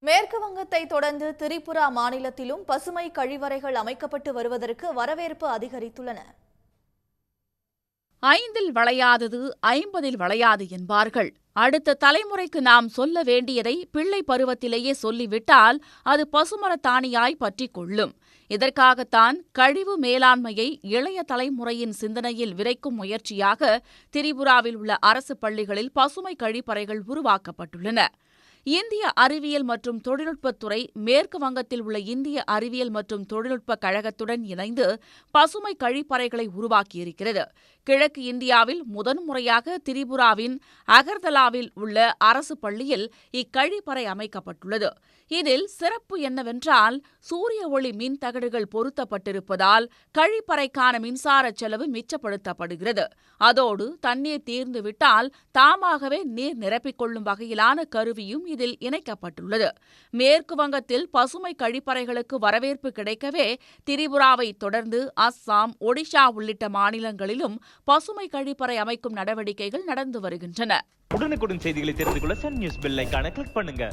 மேற்கு வங்கத்தை தொடர்ந்து திரிபுரா மாநிலத்திலும் பசுமை கழிவறைகள் அமைக்கப்பட்டு வருவதற்கு வரவேற்பு அதிகரித்துள்ளன. ஐந்தில் வளையாதது ஐம்பதில் வளையாது என்பார்கள். அடுத்த தலைமுறைக்கு நாம் சொல்ல வேண்டியதை பிள்ளை பருவத்திலேயே சொல்லிவிட்டால் அது பசுமரத்தாணியாய் பற்றிக் கொள்ளும். இதற்காகத்தான் கழிவு மேலாண்மையை இளைய தலைமுறையின் சிந்தனையில் விரைக்கும் முயற்சியாக திரிபுராவில் உள்ள அரசு பள்ளிகளில் பசுமை கழிப்பறைகள் உருவாக்கப்பட்டுள்ளன. இந்திய அறிவியல் மற்றும் தொழில்நுட்பத்துறை மேற்கு வங்கத்தில் உள்ள இந்திய அறிவியல் மற்றும் தொழில்நுட்ப கழகத்துடன் இணைந்து பசுமை கழிப்பறைகளை உருவாக்கியிருக்கிறது. கிழக்கு இந்தியாவில் முதன்முறையாக திரிபுராவின் அகர்தலாவில் உள்ள அரசு பள்ளியில் இக்கழிப்பறை அமைக்கப்பட்டுள்ளது. இதில் சிறப்பு என்னவென்றால் சூரிய ஒளி மின் தகடுகள் பொருத்தப்பட்டிருப்பதால் கழிப்பறைக்கான மின்சார செலவு மிச்சப்படுத்தப்படுகிறது. அதோடு தண்ணீர் தீர்ந்துவிட்டால் தாமாகவே நீர் நிரப்பிக்கொள்ளும் வகையிலான கருவியும் இதில் இணைக்கப்பட்டுள்ளது. மேற்கு வங்கத்தில் பசுமை கழிப்பறைகளுக்கு வரவேற்பு கிடைக்கவே திரிபுராவை தொடர்ந்து அஸ்ஸாம் ஒடிஷா உள்ளிட்ட மாநிலங்களிலும் பசுமை கழிப்பறை அமைக்கும் நடவடிக்கைகள் நடந்து வருகின்றன. உடனுக்குடன் செய்திகளை தெரிந்து கொள்ள சன் நியூஸ் பெல்லைக்கான கிளிக் பண்ணுங்க.